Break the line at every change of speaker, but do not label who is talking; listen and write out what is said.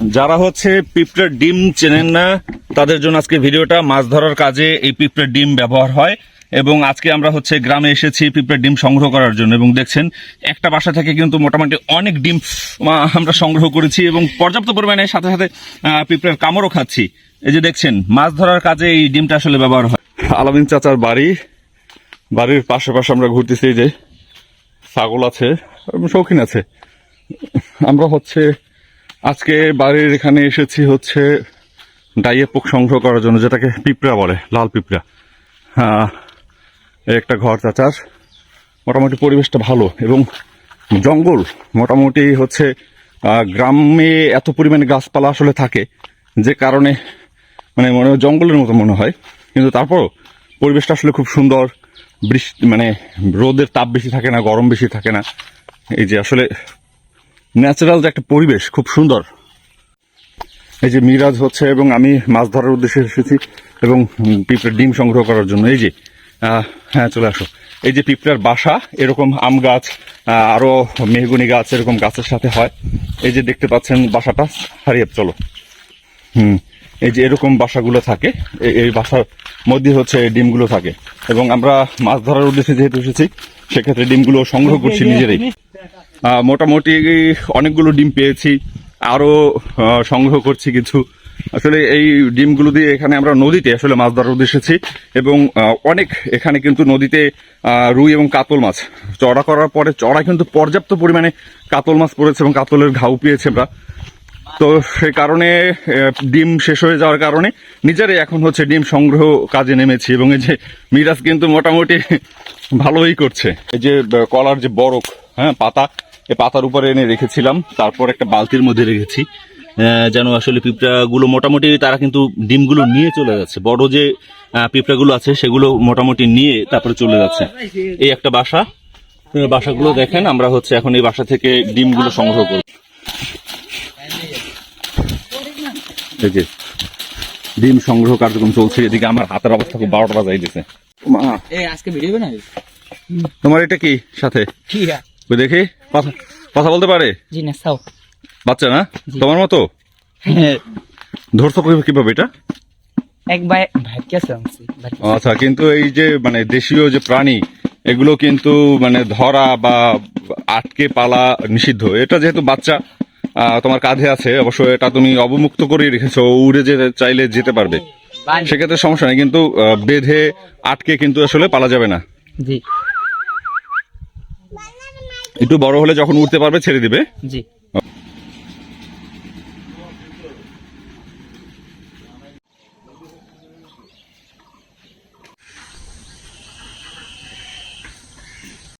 যারা হচ্ছে পিঁপড়ের ডিম চেনেন না, তাদের জন্য আজকে ভিডিওটা মাছ ধরার কাজে এই পিঁপড়ের ডিম ব্যবহার হয় এবং আজকে আমরা হচ্ছে গ্রামে এসেছি পিঁপড়ের ডিম সংগ্রহ করার জন্য এবং দেখছেন, একটা বাসা থেকে কিন্তু মোটামুটি অনেক ডিম আমরা সংগ্রহ করেছি এবং পর্যাপ্ত পরিমাণে সাথে সাথে পিঁপড়ের কামড়ও খাচ্ছি। এই যে দেখছেন, মাছ ধরার কাজে এই ডিমটা আসলে ব্যবহার হয়। আলামিন চাচার বাড়ি, বাড়ির পাশে পাশে আমরা ঘুরতেছি যে, ছাগল আছে, শৌখিন আছে। আমরা হচ্ছে আজকে বাড়ির এখানে এসেছি হচ্ছে ডাইয়ে পোক সংগ্রহ করার জন্য, যেটাকে পিঁপড়া বলে, লাল পিঁপড়া। হ্যাঁ একটা ঘর চাচার। মোটামুটি পরিবেশটা ভালো এবং জঙ্গল মোটামুটি হচ্ছে গ্রামে এত পরিমাণে গাছপালা আসলে থাকে, যে কারণে মানে মনে জঙ্গলের মতো মনে হয়। কিন্তু তারপরও পরিবেশটা আসলে খুব সুন্দর, বৃষ্টি মানে রোদের তাপ বেশি থাকে না, গরম বেশি থাকে না। এই যে আসলে ন্যাচারাল যে একটা পরিবেশ খুব সুন্দর। এই যে মিরাজ হচ্ছে এবং আমি মাছ ধরার উদ্দেশ্যে এসেছি এবং পিঁপড়ের ডিম সংগ্রহ করার জন্য। এই যে হ্যাঁ চলে আসো। এই যে পিঁপড়ার বাসা এরকম আম গাছ আরও আরও মেহগুনি গাছ এরকম গাছের সাথে হয়। এই যে দেখতে পাচ্ছেন বাসাটা হারিয়ে চলো। হুম এই যে এরকম বাসাগুলো থাকে এই বাসার মধ্যে হচ্ছে এই ডিমগুলো থাকে। এবং আমরা মাছ ধরার উদ্দেশ্যে যেহেতু এসেছি সেক্ষেত্রে ডিমগুলো সংগ্রহ করছি নিজেরাই। মোটামুটি অনেকগুলো ডিম পেয়েছি। আরও আহ, সংগ্রহ করছি কিছু। আসলে এই ডিমগুলো দিয়ে এখানে আমরা নদীতে আসলে মাছ ধরার উদ্দেশ্যে এসেছি এবং অনেক এখানে কিন্তু নদীতে রুই এবং কাতল মাছ। চড়া করার পরে চড়া কিন্তু পর্যাপ্ত পরিমাণে কাতল মাছ পড়েছে এবং কাতলের ঘাউ পেয়েছে আমরা। তো সে কারণে ডিম শেষ হয়ে যাওয়ার কারণে নিজেরাই এখন হচ্ছে ডিম সংগ্রহ কাজে নেমেছি এবং এই যে মিরাজ কিন্তু মোটামুটি ভালোই করছে। এই যে কলার যে বরফ হ্যাঁ পাতা পাতার উপরে এনে রেখেছিলাম তারপর একটা বালতির মধ্যে রেখেছি। যেন আসলে পিঁপড়াগুলো মোটামুটি তারা কিন্তু ডিমগুলো নিয়ে চলে যাচ্ছে। বড় যে পিঁপড়াগুলো আছে সেগুলো মোটামুটি নিয়ে তারপরে চলে যাচ্ছে। এই একটা বাসা বাসাগুলো দেখেন আমরা হচ্ছে এখন এই বাসা থেকে ডিমগুলো সংগ্রহ করব। এই যে ডিম সংগ্রহ কার্যক্রম চলছে। এদিকে আমার হাতের অবস্থা খুব বারোটা বাজাই
বানাবি?
তোমার এটা কি সাথে? দেখি। কথা বলতে পারে?
জি না সাও
বাচ্চা না? তোমার মতো? ধরছো কিভাবে- এটা?
এক ভাই
আচ্ছা কিন্তু এই যে মানে দেশীয় যে প্রাণী এগুলো কিন্তু মানে ধরা বা আটকে পালা নিষিদ্ধ। এটা যেহেতু বাচ্চা তোমার কাঁধে আছে অবশ্য এটা তুমি অবমুক্ত করে রেখেছো উড়ে যেতে চাইলে যেতে পারবে। সেক্ষেত্রে সমস্যা নেই কিন্তু বেঁধে আটকে কিন্তু আসলে পালা যাবে না।
জি।
একটু বড় হলে যখন উঠতে পারবে ছেড়ে দিবে।
জি।